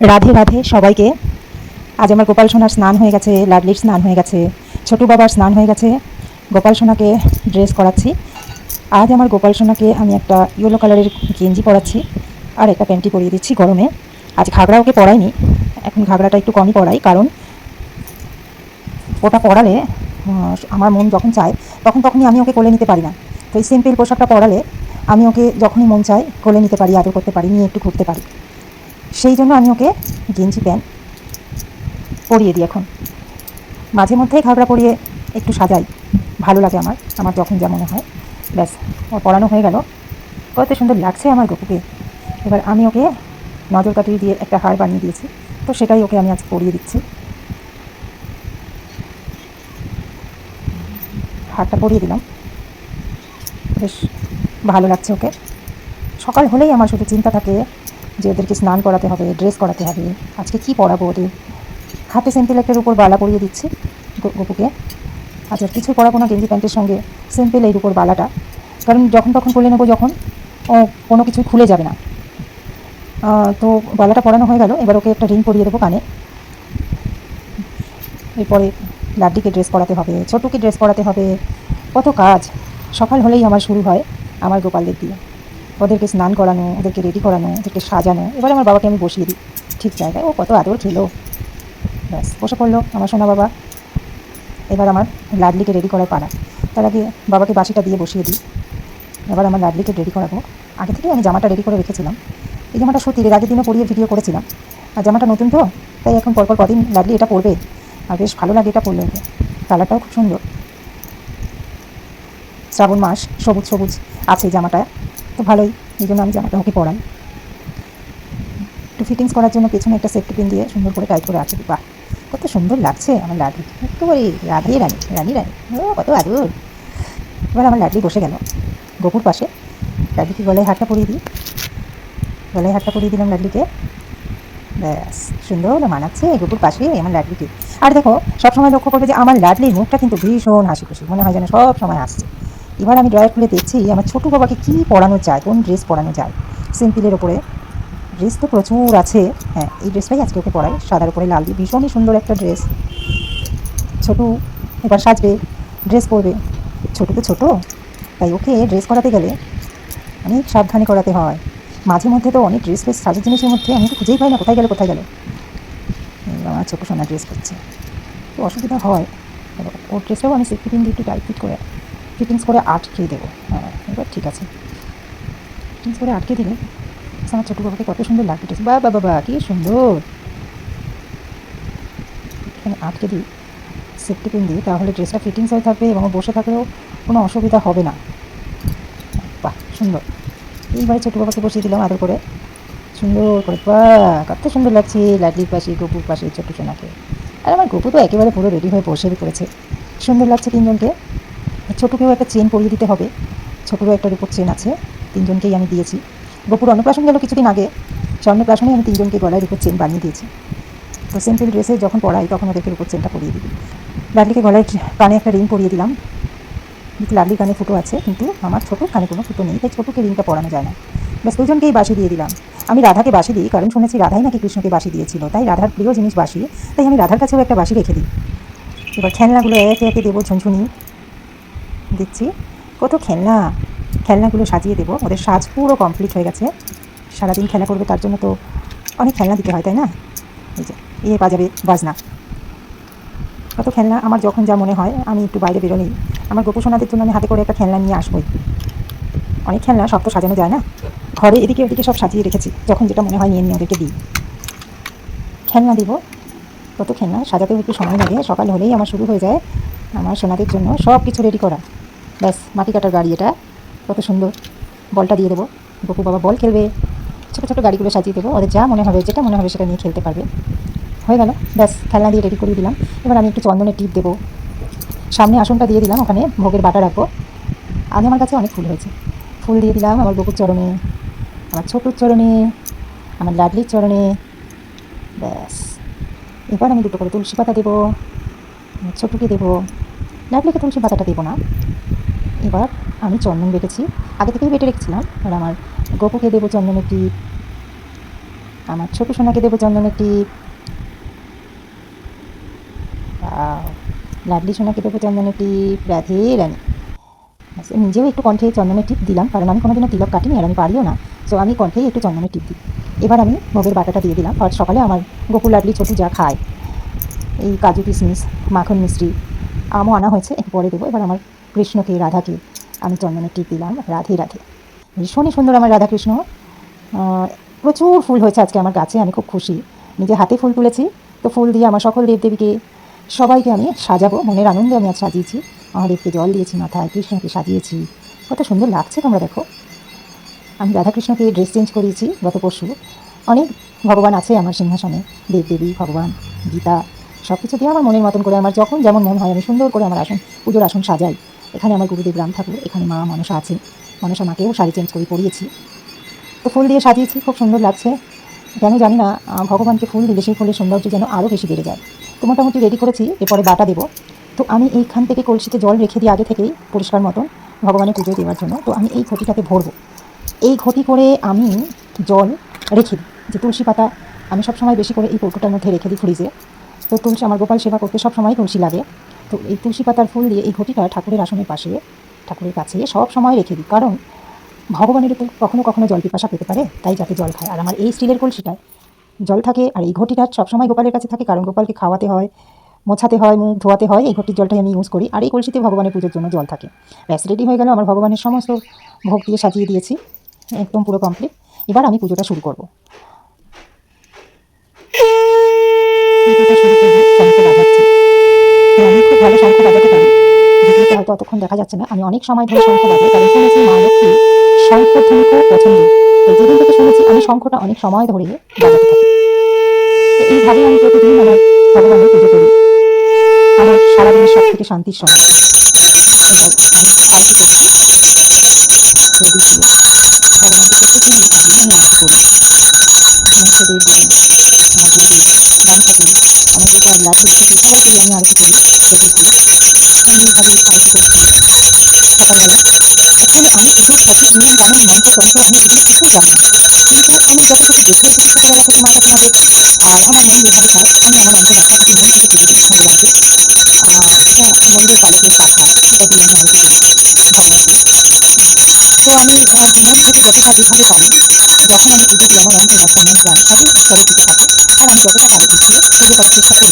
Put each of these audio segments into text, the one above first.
রাধে রাধে সবাইকে। আজ আমার গোপাল সোনার স্নান হয়ে গেছে, লাডলির স্নান হয়ে গেছে, ছোটু বাবার স্নান হয়ে গেছে, গোপাল সোনাকে ড্রেস করাচ্ছি। আজ আমার গোপাল সোনাকে আমি একটা ইয়েলো কালারের গেঞ্জি পরাচ্ছি আর একটা প্যান্টি পরিয়ে দিচ্ছি গরমে। আজ ঘাগরা ওকে পরাইনি, এখন ঘাগরাটা একটু কমই পরাই, কারণ ওটা পরালে আমার মন যখন চায়, তখন তখনই আমি ওকে কোলে নিতে পারি না। তো এই সিম্পল পোশাকটা পরালে আমি ওকে যখনই মন চায় কোলে নিতে পারি, আদর করতে পারি, নিয়ে একটু ঘুরতে পারি। সেই জন্য আমি ওকে গেঞ্জি প্যান্ট পরিয়ে দিই এখন। মাঝে মধ্যেই ঘাগরা পরিয়ে একটু সাজাই। ভালো লাগে আমার আমার যখন যা মনে হয়। ব্যাস ও পড়ানো হয়ে গেল। কত সুন্দর লাগছে আমার গপুকে। এবার আমি ওকে নজর কাটিয়ে দিয়ে একটা হার বানিয়ে দিয়েছি। তো সেটাই ওকে আমি আজ পরিয়ে দিচ্ছি। হারটা পরিয়ে দিলাম। বেশ, ভালো লাগছে ওকে। সকাল হলেই আমার শুধু চিন্তা থাকে যে ওদেরকে স্নান করাতে হবে ড্রেস করাতে হবে। আজকে কি পরাবো ওদের? হাতে সিম্পল একটার উপর বালা পরিয়ে দিচ্ছি গপুকে। আচ্ছা কিছু পরাবো না গেঞ্জি প্যান্টের সঙ্গে সিম্পল এর উপর বালাটা। কারণ যখন তখন খুলে নেব যখন, ও কোনো কিছু খুলে যাবে না। তো বালাটা পরানো হয়ে গেল, এবার ওকে একটা রিং পরিয়ে দেবো কানে। এরপরে লাড্ডিকে ড্রেস পরাতে হবে, ছোটুকে ড্রেস পরাতে হবে। কত কাজ, সকাল হলেই আমার শুরু হয় আমার গোপালদের দিয়ে। ওদেরকে স্নান করানো, ওদেরকে রেডি করানো, ওদেরকে সাজানো। এবার আমার বাবাকে আমি বসিয়ে দিই। ঠিক জায়গায়। ও কত আদর খেলো। ব্যাস, বসে পড়ল আমার সোনা বাবা। এবার আমার লাডলিকে রেডি করার পাড়া তার আগে বাবাকে বাসিটা দিয়ে বসিয়ে দিই। এবার আমার লাডলিকে রেডি করাবো। আগে থেকে আমি জামাটা রেডি করে রেখেছিলাম। এই জামাটা সত্যি এর আগের দিনও পরিয়ে ভিডিও করেছিলাম। আর জামাটা নতুন তো, তাই এখন পরপর কদিন লাডলি এটা পরবে। আর বেশ ভালো লাগে এটা পরলে ওকে। কালারটাও খুব সুন্দর। শ্রাবণ মাস, সবুজ সবুজ আছে জামাটা তো ভালোই, এই জন্য আমি জামাটা ওকে পরাই। একটু ফিটিংস করার জন্য পেছনে একটা সেফটি পিন দিয়ে সুন্দর করে টাইট করে আছে বাহ! কত সুন্দর লাগছে আমার লাডলি একেবারে রাধে রানী রানী রানী। ও, কত আদর। এবার আমার লাডলি বসে গেল। গোপুর পাশে। লাডলিকে গলায় হাতটা পরিয়ে দিই। গলায় হাতটা পরিয়ে দিলাম লাডলিকে ব্যাস, সুন্দর মানাচ্ছে গোপুর পাশে আমার লাডলিকে আর দেখো, সবসময় লক্ষ্য করবে যে আমার লাডলির মুখটা কিন্তু ভীষণ হাসি খুশি মনে হয় যেন সব সময় আসছে এবার আমি ড্রয়ার খুলে দেখছি, আমার ছোটো বাবাকে কী পরানো যায়, কোন ড্রেস পরানো যায়? সিম্পলের ওপরে ড্রেস তো প্রচুর আছে। হ্যাঁ এই ড্রেসটাই আজকে ওকে পরাই, সাদার উপরে লাল দিয়ে ভীষণই সুন্দর একটা ড্রেস। ছোটু এবার সাজবে, ড্রেস পরবে। ছোটো তো ছোটো, তাই ওকে ড্রেস করাতে গেলে অনেক সাবধানে করাতে হয়। মাঝে মধ্যে তো অনেক ড্রেস ফ্রেস সাজের জিনিসের মধ্যে, আমি তো খুঁজেই পাই না কোথায় গেল কোথায় গেল। আমার ছোটো সোনা ড্রেস করছে তো অসুবিধা হয়। ওর ড্রেসটাও আমি সেফটি পিন দিয়ে একটু টাইট ফিট করে ফিটিংস করে আটকে দেবো। হ্যাঁ এবার ঠিক আছে। ফিটিংস করে আটকে দিলে আমার ছোটো বাবাকে কত সুন্দর লাগবে বা বাবা বা কি সুন্দর। আটকে দিই। সেফটি পিন দিই, তাহলে ড্রেসটা ফিটিংস হয়ে থাকবে এবং বসে থাকলেও কোনো অসুবিধা হবে না। বাহ, সুন্দর। এইবারে ছোটো বাবাকে বসিয়ে দিলাম আদর করে। সুন্দর করে বাহ কত সুন্দর লাগছে লাডলির পাশে, গপুর পাশে ছোটো সোনাকে। আর আমার গপু তো একেবারে পুরো রেডি হয়ে বসে পড়েছে। সুন্দর লাগছে তিনজনকে। ছোটোকেও একটা চেন পরিয়ে দিতে হবে। ছোটোরও একটা রূপর চেন আছে, তিনজনকেই আমি দিয়েছি। গপুর অন্নপ্রাশন গেল কিছুদিন আগে। সে অন্নপ্রাশনে আমি তিনজনকে গলায় রূপর চেন বানিয়ে দিয়েছি। তো সিম্পল ড্রেসে যখন পড়াই, তখন ওদেরকে রূপর চেনটা পরিয়ে দিই। লাডলিকে গলায় কানে একটা রিং পরিয়ে দিলাম। কিন্তু লাডলি কানে ফুটো আছে, কিন্তু আমার ছোটো কানে কোনো ফুটো নেই, তাই ছোটোকে রিংটা পরানো যায় না। ব্যাস দুজনকেই বাসি দিয়ে দিলাম। আমি রাধাকে বাসি দিই, কারণ শুনেছি রাধাই নাকি কৃষ্ণকে বাসি দিয়েছিল, তাই রাধার প্রিয় জিনিস বাসি তাই আমি রাধার কাছেও একটা বাসি রেখে দিই। এবার খেলনাগুলো একে একে দেবো ঝুনঝুনি। দিচ্ছি। কত খেলনা, খেলনাগুলো সাজিয়ে দেবো। ওদের সাজ পুরো কমপ্লিট হয়ে গেছে। সারাদিন খেলা করবে, তার জন্য তো অনেক খেলনা দিতে হয়, তাই না? এই যে ইয়ে বাজাবে বাজনা। কত খেলনা, আমার যখন যা মনে হয়, আমি একটু বাইরে বেরোলেই। আমার গোপসোনাদের জন্য আমি হাতে করে একটা খেলনা নিয়ে আসবোই। অনেক খেলনা, সব তো সাজানো যায় না। ঘরে এদিকে ওদিকে সব সাজিয়ে রেখেছি। যখন যেটা মনে হয় নিয়ে নিয়ে ওদেরকে দিই। খেলনা দিব। কত খেলনা, সাজাতেও একটু সময় লাগে। সকাল হলেই আমার শুরু হয়ে যায়। আমার সোনাদের জন্য সব কিছু রেডি করা। ব্যাস, মাটি কাটার গাড়ি এটা। কত সুন্দর। বলটা দিয়ে দেবো। গপু বাবা বল খেলবে। ছোটো ছোটো গাড়িগুলো সাজিয়ে দেবো। ওদের যা মনে হবে, যেটা মনে হবে সেটা নিয়ে খেলতে পারবে। হয়ে গেল। ব্যাস, খেলনা দিয়ে রেডি করে দিলাম। এবার আমি একটু চন্দনের টিপ দেবো। সামনে আসনটা দিয়ে দিলাম। ওখানে ভোগের বাটা রাখব। আগে আমার কাছে অনেক ফুল হয়েছে। ফুল দিয়ে দিলাম আমার বকুর চরণে, আমার ছোটুর চরণে, আমার লাডলির চরণে। ব্যাস। এবার আমি দুটো করে তুলসী পাতা দেবো। ছোটুকে দেবো। লাডলিকে তুলসী পাতাটা দেবো না। এবার আমি চন্দন বেটেছি। আগে থেকেই বেটে রেখেছিলাম। এবার আমার গপুকে দেবো চন্দনের টিপ আমার ছোট সোনাকে দেবো চন্দনের টিপ লাডলি সোনাকে দেবো চন্দনের টিপ রাধে রানী। ব্যাস, নিজেও একটু কণ্ঠে চন্দনের টিপ দিলাম কারণ আমি কোনোদিনও তিলক কাটিনি আর আমি পারিও না। সো আমি কণ্ঠেই একটু চন্দনের টিপ দিই। এবার আমি ভোগের বাটাটা দিয়ে দিলাম আর সকালে আমার গোকুল লাডলি ছোটু যা খায় এই কাজু কিশমিশ মাখন মিষ্টি আমও আনা হয়েছে একটু পরে দেবো। এবার আমার কৃষ্ণকে রাধাকে আমি চন্দনের টিপ দিলাম। রাধে রাধে। ভীষণই সুন্দর আমার রাধাকৃষ্ণ। প্রচুর ফুল হয়েছে আজকে আমার গাছে, আমি খুব খুশি। নিজে হাতে ফুল তুলেছি, তো ফুল দিয়ে আমার সকল দেবদেবীকে, সবাইকে আমি সাজাবো। মনের আনন্দে আমি আজ সাজিয়েছি। মহাদেবকে জল দিয়েছি মাথায়, কৃষ্ণকে সাজিয়েছি। কত সুন্দর লাগছে তোমরা দেখো। আমি রাধাকৃষ্ণকে ড্রেস চেঞ্জ করিয়েছি গত পরশু। অনেক ভগবান আছে আমার সিংহাসনে। দেবদেবী, ভগবান, গীতা সব কিছু দিয়ে আমার মনের মতন করে, আমার যখন যেমন মন হয় আমি সুন্দর করে আমার আসন, পুজোর আসন সাজাই। এখানে আমার গুরুদেব রাম ঠাকুর, এখানে মা মনসা আছে মনসা মাকেও শাড়ি চেঞ্জ করে পরিয়েছি। তো ফুল দিয়ে সাজিয়েছি, খুব সুন্দর লাগছে। কেন জানি না ভগবানকে ফুল দিলে সেই ফুলের সৌন্দর্য যেন আরও বেশি বেড়ে যায়। তো মোটামুটি রেডি করেছি, এরপরে বাটা দেবো। তো আমি এইখান থেকে কলসিতে জল রেখে দিই আগে থেকেই, পরিষ্কার মতন, ভগবানের পুজো দেওয়ার জন্য। তো আমি এই ঘটিটাতে ভরবো। এই ঘটি করে আমি জল রেখে দিই। যে তুলসী পাতা আমি সবসময় বেশি করে এই কৌটোটার মধ্যে রেখে দিই ফ্রিজে তো তুলসী, আমার গোপাল সেবা করতে সবসময় তুলসী লাগে। তো এই তুলসী পাতার ফুল দিয়ে এই ঘটিটা ঠাকুরের আসনের পাশে, ঠাকুরের কাছে সব সময় রেখে দিই। কারণ ভগবানের তো কখনো কখনো জল পিপাসা পেতে পারে, তাই যাতে জল খায়। আর আমার এই স্টিলের কলসিটায় জল থাকে আর এই ঘটিটা সবসময় গোপালের কাছে থাকে। কারণ গোপালকে খাওয়াতে হয়, মোছাতে হয়, মুখ ধোয়াতে হয়, এই ঘটির জলটাই আমি ইউজ করি। আর এই কলসিতে ভগবানের পুজোর জন্য জল থাকে। ব্যাস রেডি হয়ে গেল। আমার ভগবানের সমস্ত ভোগ দিয়ে সাজিয়ে দিয়েছি। একদম পুরো কমপ্লিট এবার আমি পুজোটা শুরু পুজোটা শুরু করব। হয়তো অতক্ষণ দেখা যাচ্ছে না, আমি অনেক সময় ধরে শঙ্খ বাজাই, কারণ শুনেছি মা লক্ষ্মী শঙ্খ ধ্বনি খুব পছন্দ। তো যেদিন থেকে শুনেছি, আমি শঙ্খটা অনেক সময় ধরে বাজাতে থাকি। এইভাবে আমি প্রতিদিন আমার ভগবানের পুজো করি। আমার সারাদিনের সব থেকে শান্তির সময়। এবার আমি আরতি করছি প্রদীপ দিয়ে ভগবানকে প্রত্যেকদিন লিখি আমি আরতি করি মহাদেব দেবী ঠাকুর আমার গোপাল লাড্ডু ছোটো সবাইকেই আমি আরতি করি প্রদীপ দিয়ে আরতি করছি সকালবেলা অ্যাকচুয়ালি আমি পুজোর সঠিক নিয়ম কানুন মন্ত্র তন্ত্র আমি এগুলো কিছুই জানি না। কিন্তু আমি যতটুকু দেখে এসেছি ছোটোবেলা থেকে মা কাকিমাদের আর আমার মন যেভাবে চায় আমি আমার অন্তর আত্মা থেকে মন থেকে পুজো দিই আহ, এটা মন্দির পালকের পাখা এটা দিয়ে আমি আরতি করি ভগবানকে তো আমি মন থেকে যতটা যেভাবে পারি যখন আমি পুজো দিই আমার অন্তর আত্মা মন প্রাণ সবই চলচিত থাকে আর আমি যতটা পারি গুছিয়ে পুজো করার চেষ্টা করি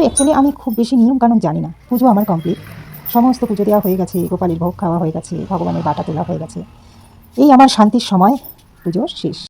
কিন্তু অ্যাকচুয়ালি আমি খুব বেশি নিয়মকানুন জানি না। পুজো আমার কমপ্লিট সমস্ত পুজো দেওয়া হয়ে গেছে, গোপালের ভোগ খাওয়া হয়ে গেছে, ভগবানের বাটা তোলা হয়ে গেছে। এই আমার শান্তির সময়, পুজো শেষ।